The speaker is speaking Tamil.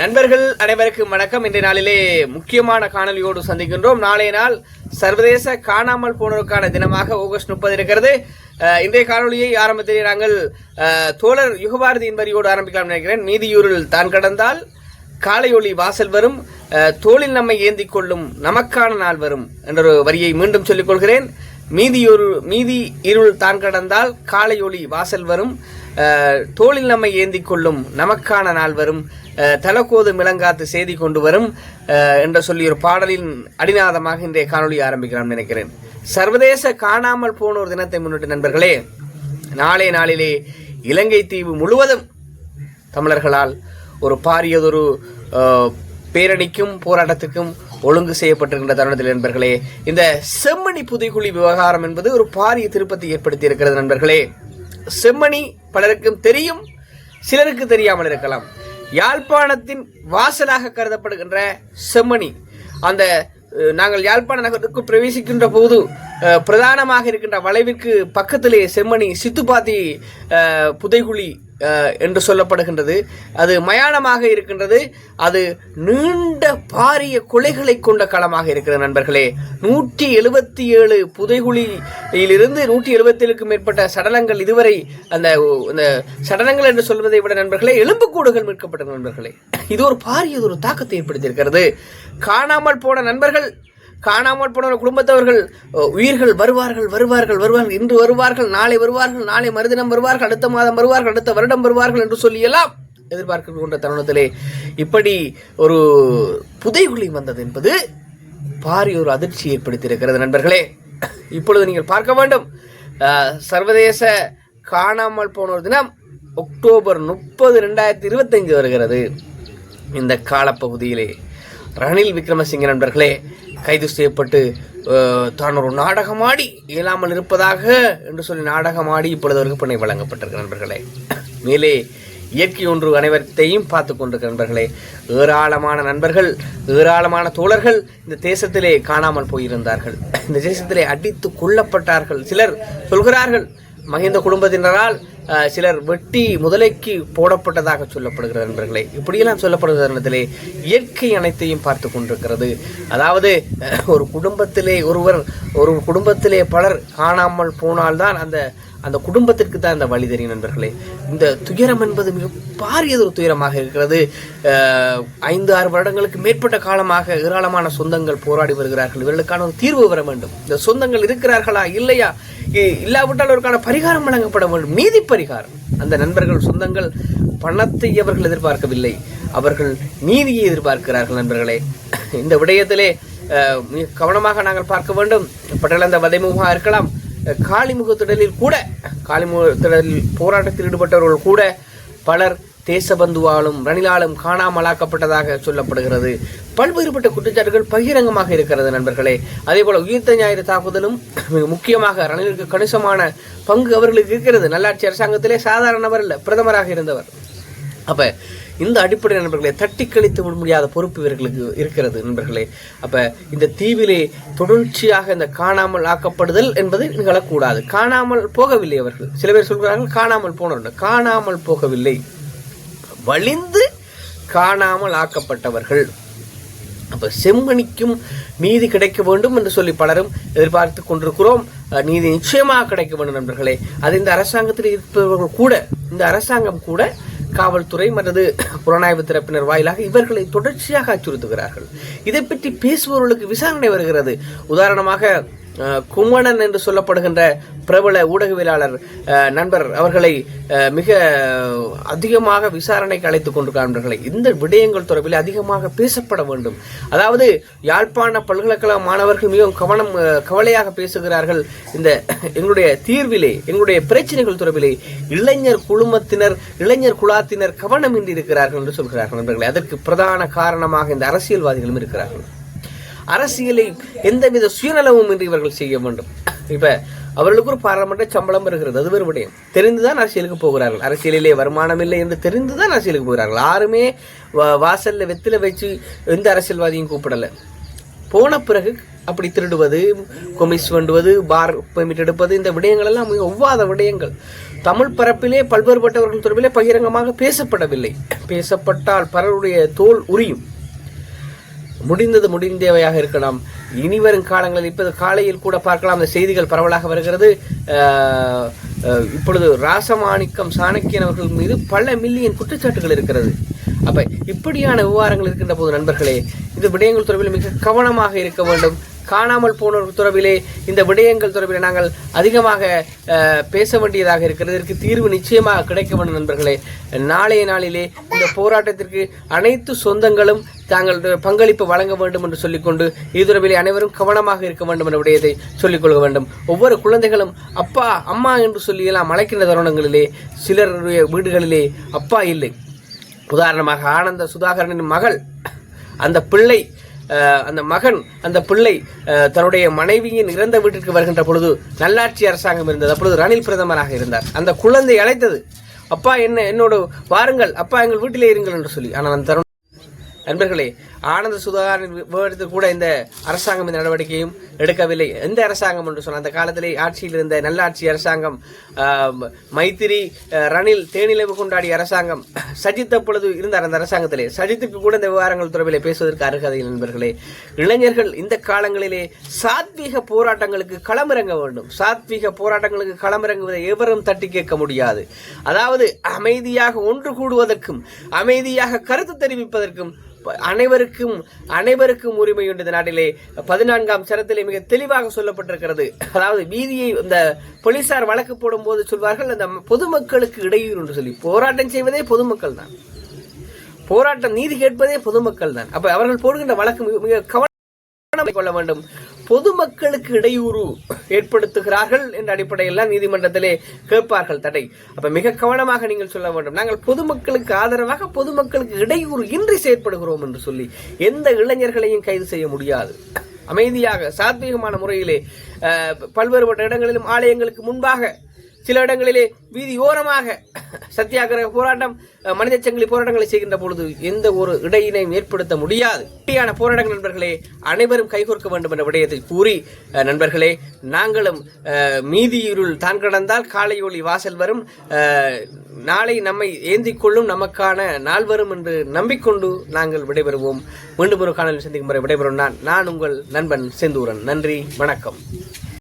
நண்பர்கள் அனைவருக்கும் வணக்கம். இன்றைய நாளிலே முக்கியமான காணொலியோடு சந்திக்கின்றோம். நாளைய நாள் சர்வதேச காணாமல் போனோருக்கான தினமாக ஆகஸ்ட் முப்பது இருக்கிறது. இன்றைய காணொலியை ஆரம்பத்திலே நாங்கள் தோழர் யுகபாரதி என்பரியோடு ஆரம்பிக்கலாம் நினைக்கிறேன். நீதியூரில் தான் கடந்தால் காலையொளி வாசல் வரும். தோளில் நம்மை ஏந்திக் கொள்ளும் நமக்கான நாள் வரும் என்ற ஒரு வரியை மீண்டும் சொல்லிக் கொள்கிறேன். மீதியொரு மீதி இருள் தான் கடந்தால் காலையொளி வாசல் வரும். தோளில் நம்மை ஏந்திக் கொள்ளும் நமக்கான நாள் வரும். அஹ், தலக்கோது மிளங்காத்து செய்தி கொண்டு வரும். என்று சொல்லி ஒரு பாடலின் அடிநாதமாக இன்றைய காணொலி ஆரம்பிக்கலாம் நினைக்கிறேன். சர்வதேச காணாமல் போனோர் தினத்தை முன்னிட்டு நண்பர்களே நாளே நாளிலே இலங்கை தீவு முழுவதும் தமிழர்களால் ஒரு பாரியதொரு பேரணிக்கும் போராட்டத்துக்கும் ஒழுங்கு செய்யப்பட்டிருக்கின்ற தருணத்தில் நண்பர்களே இந்த செம்மணி புதைக்குழி விவகாரம் என்பது ஒரு பாரிய திருப்பத்தை ஏற்படுத்தி இருக்கிறது நண்பர்களே. செம்மணி பலருக்கும் தெரியும் சிலருக்கு தெரியாமல் இருக்கலாம். யாழ்ப்பாணத்தின் வாசலாக கருதப்படுகின்ற செம்மணி அந்த நாங்கள் யாழ்ப்பாண நகரத்துக்கு பிரவேசிக்கின்ற போது பிரதானமாக இருக்கின்ற வளைவிற்கு பக்கத்திலே செம்மணி சித்துப்பாத்தி புதைகுழி என்று சொல்லப்படுகின்றது. அது மயானமாக இருக்கின்றது. அது நீண்ட பாரிய கொலைகளை கொண்ட களமாக இருக்கிறது நண்பர்களே. நூற்றி எழுபத்தி ஏழு புதைகுழியிலிருந்து நூற்றி எழுபத்தி ஏழுக்கும் மேற்பட்ட சடலங்கள் இதுவரை அந்த அந்த சடலங்கள் என்று சொல்வதை விட நண்பர்களே எலும்புக்கூடுகள் மீட்கப்பட்ட நண்பர்களே. இது ஒரு பாரிய ஒரு தாக்கத்தை ஏற்படுத்தியிருக்கிறது. காணாமல் போன நண்பர்கள் காணாமல் போன குடும்பத்தவர்கள் உயிர்கள் வருவார்கள் வருவார்கள் வருவார்கள். இன்று வருவார்கள் நாளை வருவார்கள் நாளை மறுதினம் வருவார்கள் அடுத்த மாதம் வருவார்கள் அடுத்த வருடம் வருவார்கள் என்று சொல்லியெல்லாம் எதிர்பார்க்கின்ற தருணத்திலே இப்படி ஒரு புதைகுழி வந்தது என்பது பாரி ஒரு அதிர்ச்சி ஏற்படுத்தியிருக்கிறது நண்பர்களே. இப்பொழுது நீங்கள் பார்க்க வேண்டும். சர்வதேச காணாமல் போனோர் தினம் அக்டோபர் முப்பது ரெண்டாயிரத்தி இருபத்தைந்து வருகிறது. இந்த காலப்பகுதியிலே ரணில் விக்ரமசிங்க நண்பர்களே கைது செய்யப்பட்டு தான் ஒரு நாடகமாடி இயலாமல் இருப்பதாக என்று சொல்லி நாடகமாடி இப்பொழுது அவருக்கு பிணை வழங்கப்பட்டிருக்க நண்பர்களே. மேலே இயற்கை ஒன்று அனைவரத்தையும் பார்த்து கொண்டிருக்க நண்பர்களே. ஏராளமான நண்பர்கள் ஏராளமான தோழர்கள் இந்த தேசத்திலே காணாமல் போயிருந்தார்கள். இந்த தேசத்திலே அடித்து கொல்லப்பட்டார்கள். சிலர் சொல்கிறார்கள் மகிந்த குடும்பத்தினரால் சிலர் வெட்டி முதலைக்கு போடப்பட்டதாக சொல்லப்படுகிறது நண்பர்களே. இப்படியெல்லாம் சொல்லப்படுகிற தருணத்திலே இயற்கை அனைத்தையும் பார்த்து கொண்டிருக்கிறது. அதாவது ஒரு குடும்பத்திலே ஒருவர் ஒரு குடும்பத்திலே பலர் காணாமல் போனால்தான் அந்த அந்த குடும்பத்திற்கு தான் இந்த வழி தெரியும் நண்பர்களே. இந்த துயரம் என்பது மிக பாரியது ஒரு துயரமாக இருக்கிறது. ஐந்து ஆறு வருடங்களுக்கு மேற்பட்ட காலமாக ஏராளமான சொந்தங்கள் போராடி வருகிறார்கள். இவர்களுக்கான ஒரு தீர்வு வர வேண்டும். இந்த சொந்தங்கள் இருக்கிறார்களா இல்லையா? இல்லாவிட்டால் அவருக்கான பரிகாரம் வழங்கப்பட வேண்டும். நீதி பரிகாரம். அந்த நண்பர்கள் சொந்தங்கள் பணத்தை அவர்கள் எதிர்பார்க்கவில்லை. அவர்கள் நீதியை எதிர்பார்க்கிறார்கள் நண்பர்களே. இந்த விடயத்திலே மிக கவனமாக நாங்கள் பார்க்க வேண்டும். பட்டளந்த வதைமுகமாக இருக்கலாம். காளிமுகத்திடலில் கூட காளிமுகத்திடலில் போராட்டத்தில் ஈடுபட்டவர்கள் கூட பலர் தேசபந்துவாலும் ரணிலாலும் காணாமலாக்கப்பட்டதாக சொல்லப்படுகிறது. பல்வேறுபட்ட குற்றச்சாட்டுகள் பகிரங்கமாக இருக்கிறது நண்பர்களே. அதே போல உயிர்த்த ஞாயிறு தாக்குதலும் முக்கியமாக ரணிலுக்கு கணிசமான பங்கு அவர்களுக்கு இருக்கிறது. நல்லாட்சி அரசாங்கத்திலே சாதாரண நபர் அல்ல பிரதமராக இருந்தவர். அப்ப இந்த அடிப்படை நண்பர்களை தட்டி கழித்து விட முடியாத பொறுப்பு இவர்களுக்கு இருக்கிறது நண்பர்களே. அப்ப இந்த தீவிலே தொடர்ச்சியாக இந்த காணாமல் ஆக்கப்படுதல் என்பது நிகழக்கூடாது. காணாமல் போகவில்லை அவர்கள். சில பேர் சொல்கிறார்கள் காணாமல் போனவர்கள். காணாமல் போகவில்லை. வலிந்து காணாமல் ஆக்கப்பட்டவர்கள். அப்போ செம்மணிக்கும் நீதி கிடைக்க வேண்டும் என்று சொல்லி பலரும் எதிர்பார்த்து கொண்டிருக்கிறோம். நீதி நிச்சயமாக கிடைக்க வேண்டும் நண்பர்களே. அது இந்த அரசாங்கத்தில் இருப்பவர்கள் கூட இந்த அரசாங்கம் கூட காவல்துறை மற்றது புலனாய்வு தரப்பினர் வாயிலாக இவர்களை தொடர்ச்சியாக அச்சுறுத்துகிறார்கள். இதை பற்றி பேசுபவர்களுக்கு விசாரணை வருகிறது. உதாரணமாக குமணன் என்று சொல்லப்படுகின்ற பிரபல ஊடகவியலாளர் நண்பர் அவர்களை மிக அதிகமாக விசாரணைக்கு அழைத்துக் கொண்டிருக்கிறார்களை இந்த விடயங்கள் தொடர்பில் அதிகமாக பேசப்பட வேண்டும். அதாவது யாழ்ப்பாண பல்கலைக்கழக மாணவர்கள் மிகவும் கவனம் கவலையாக பேசுகிறார்கள். இந்த எங்களுடைய தீர்விலே எங்களுடைய பிரச்சனைகள் தொடர்பிலே இளைஞர் குழுமத்தினர் இளைஞர் குழாத்தினர் கவனமின்றி இருக்கிறார்கள் என்று சொல்கிறார்கள் நண்பர்களே. அதற்கு பிரதான காரணமாக இந்த அரசியல்வாதிகளும் இருக்கிறார்கள். அரசியலை எந்தவித சுயநலமும் இன்றி இவர்கள் செய்ய வேண்டும். இப்போ அவர்களுக்கு ஒரு பாராளுமன்ற சம்பளம் இருக்கிறது அது வேறு விடயம் தெரிந்துதான் அரசியலுக்கு போகிறார்கள். அரசியலிலே வருமானம் இல்லை என்று தெரிந்துதான் அரசியலுக்கு போகிறார்கள். யாருமே வா- வாசல்ல வெத்தில வச்சு எந்த அரசியல்வாதியும் கூப்பிடலை. போன பிறகு அப்படி திருடுவது கொமிஸ் வேண்டுவது பார் பெர்மிட் எடுப்பது இந்த விடயங்கள் எல்லாம் மிக ஒவ்வாத விடயங்கள். தமிழ் பரப்பிலே பல்வேறுபட்டவர்கள் தொடர்பிலே பகிரங்கமாக பேசப்படவில்லை. பேசப்பட்டால் பலருடைய தோல் உரியும். முடிந்தது முடிந்தவையாக இருக்கலாம். இனி வரும் காலங்களில் இப்போது காலையில் கூட பார்க்கலாம் அந்த செய்திகள் பரவலாக வருகிறது. இப்பொழுது ராசமாணிக்கம் சாணக்கியன் அவர்கள் மீது பல மில்லியன் குற்றச்சாட்டுகள் இருக்கிறது. அப்ப இப்படியான விவகாரங்கள் இருக்கின்ற போது நண்பர்களே இந்த விடயங்கள் தொடர்பில் மிக கவனமாக இருக்க வேண்டும். காணாமல் போனவர்கள் தொடர்பிலே இந்த விடயங்கள் தொடர்பில் நாங்கள் அதிகமாக பேச வேண்டியதாக இருக்கிறது. இதற்கு தீர்வு நிச்சயமாக கிடைக்க வேண்டும் நண்பர்களே. நாளைய நாளிலே இந்த போராட்டத்திற்கு அனைத்து சொந்தங்களும் தாங்கள் பங்களிப்பு வழங்க வேண்டும் என்று சொல்லிக்கொண்டு இது தொடர்பிலே அனைவரும் கவனமாக இருக்க வேண்டும் என்ற விடயத்தை சொல்லிக் கொள்ள வேண்டும். ஒவ்வொரு குழந்தைகளும் அப்பா அம்மா என்று சொல்லியெல்லாம் அழைக்கின்ற தருணங்களிலே சிலருடைய வீடுகளிலே அப்பா இல்லை. உதாரணமாக ஆனந்த சுதாகரனின் மகள் அந்த பிள்ளை அந்த மகன் அந்த பிள்ளை தன்னுடைய மனைவியின் இறந்த வீட்டிற்கு வருகின்ற பொழுது நல்லாட்சி அரசாங்கம் இருந்தது. அப்பொழுது ரணில் பிரதமராக இருந்தார். அந்த குழந்தை அழைத்தது அப்பா என்ன என்னோடு வாருங்கள். அப்பா எங்கள் வீட்டிலே இருங்கள் என்று சொல்லி. ஆனால் அந்த தருணம் நண்பர்களே ஆனந்த சுதாகரன் விவரத்தில் கூட இந்த அரசாங்கம் இந்த நடவடிக்கையும் எடுக்கவில்லை. எந்த அரசாங்கம் என்று சொன்னால் அந்த காலத்திலே ஆட்சியில் இருந்த நல்லாட்சி அரசாங்கம் மைத்திரி ரணில் தேனிலவு கொண்டாடிய அரசாங்கம் சஜித் அப்பொழுது இருந்தார் அந்த அரசாங்கத்திலே. சஜித்துக்கு கூட இந்த விவகாரங்கள் தொடர்பிலே பேசுவதற்கு அருகதை நண்பர்களே. இளைஞர்கள் இந்த காலங்களிலே சாத்வீக போராட்டங்களுக்கு களமிறங்க வேண்டும். சாத்வீக போராட்டங்களுக்கு களமிறங்குவதை எவரும் தட்டி கேட்க முடியாது. அதாவது அமைதியாக ஒன்று கூடுவதற்கும் அமைதியாக கருத்து தெரிவிப்பதற்கும் அனைவருக்கும் அனைவருக்கும் உரிமை உண்டு இந்த நாட்டிலே. பதினான்காம் சரத்திலே மிக தெளிவாக சொல்லப்பட்டிருக்கிறது. அதாவது வீதியை இந்த போலீசார் வழக்கு போடும்போது சொல்வார்கள் அந்த பொதுமக்களுக்கு இடையூறு என்று சொல்லி. போராட்டம் செய்வதே பொதுமக்கள் தான். போராட்டம் நீதி கேட்பதே பொதுமக்கள் தான். அப்ப அவர்கள் போடுகின்ற வழக்கு மிக- மிக கவனம் கொள்ள வேண்டும். பொதுமக்களுக்கு இடையூறு ஏற்படுத்துகிறார்கள் என்ற அடிப்படையில் தான் நீதிமன்றத்திலே கேட்பார்கள் தடை. அப்ப மிக கவனமாக நீங்கள் சொல்ல வேண்டும். நாங்கள் பொதுமக்களுக்கு ஆதரவாக பொதுமக்களுக்கு இடையூறு இன்றி செயற்படுகிறோம் என்று சொல்லி எந்த இளைஞர்களையும் கைது செய்ய முடியாது. அமைதியாக சாத்வீகமான முறையிலே பல்வேறுபட்ட இடங்களிலும் ஆலயங்களுக்கு முன்பாக சில இடங்களிலே வீதியோரமாக சத்தியாகிரக போராட்டம் மனித சங்கிலி போராட்டங்களை செய்கின்ற பொழுது எந்த ஒரு இடையினையும் ஏற்படுத்த முடியாது. இப்படியான போராட்டங்கள் நண்பர்களே அனைவரும் கைகோர்க்க வேண்டும் என்ற விடயத்தை கூறி நண்பர்களே நாங்களும் மீதியிருள் தான் கடந்தால் காலை ஒளி வாசல் வரும். நாளை நம்மை ஏந்தி கொள்ளும் நமக்கான நாள் வரும் என்று நம்பிக்கொண்டு நாங்கள் விடைபெறுவோம். மீண்டும் ஒரு காணொலி சந்திக்கும் வரை விடைபெறும் நான் நான் உங்கள் நண்பன் செந்தூரன். நன்றி வணக்கம்.